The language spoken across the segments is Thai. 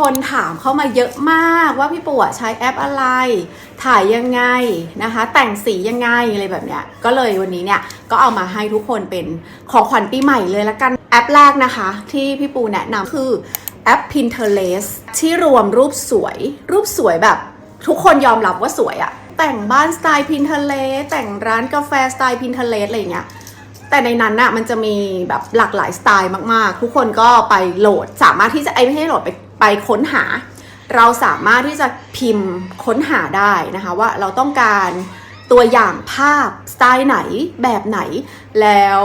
คนถามเข้ามาเยอะมากว่าพี่ปู่ใช้แอปอะไร ถ่ายยังไงนะคะ แต่งสียังไงอะไรแบบเนี้ยก็เลยวันนี้เนี่ยก็เอามาให้ทุกคนเป็นของขวัญปีใหม่เลยละกันแอปแรกนะคะ ที่พี่ปูแนะนำคือแอป Pinterest ที่รวมรูปสวย รูปสวยแบบทุกคนยอมรับว่าสวยอะแต่งบ้านสไตล์ Pinterest แต่งร้านกาแฟสไตล์ Pinterest อะไรเงี้ยแต่ในนั้นน่ะมันจะมีแบบหลากหลายสไตล์มากๆ ทุกคนก็ไปโหลดสามารถที่จะไอไม่ให้โหลดไป ไปค้นหา เราสามารถที่จะพิมพ์ค้นหาได้นะคะว่าเราต้องการตัวอย่างภาพสไตล์ไหนแบบไหน แล้ว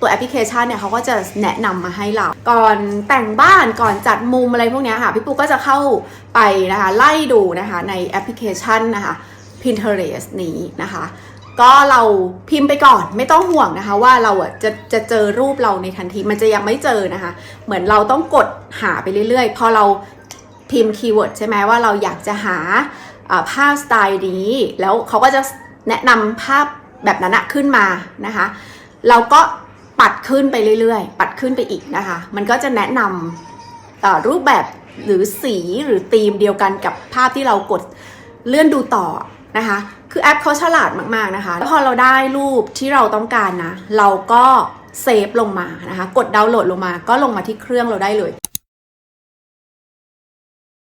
ตัวแอปพลิเคชันเนี่ยเขาก็จะแนะนำมาให้เรา ก่อนแต่งบ้านก่อนจัดมุมอะไรพวกนี้ค่ะ พี่ปูก็จะเข้าไปนะคะไล่ดูนะคะในแอปพลิเคชันนะคะ Pinterest นี้นะคะ ก็เราพิมพ์ไปก่อนไม่ต้องห่วงนะคะ ว่าเราอะจะจะเจอรูปเราในทันทีมันจะยังไม่เจอนะคะ เหมือนเราต้องกดหาไปเรื่อยๆ พอเราพิมพ์คีย์เวิร์ดใช่ไหมว่าเราอยากจะหาภาพสไตล์นี้ แล้วเขาก็จะแนะนำภาพแบบนั้นอะขึ้นมานะคะ เราก็ปัดขึ้นไปเรื่อยๆ ปัดขึ้นไปอีกนะคะ มันก็จะแนะนำรูปแบบหรือสีหรือธีมเดียวกันกับภาพที่เรากดเลื่อนดูต่อนะคะ คือแอปเขาฉลาดมากๆนะคะแล้วพอเราได้รูปที่เราต้องการนะ เราก็เซฟลงมานะคะ กดดาวน์โหลดลงมา ก็ลงมาที่เครื่องเราได้เลย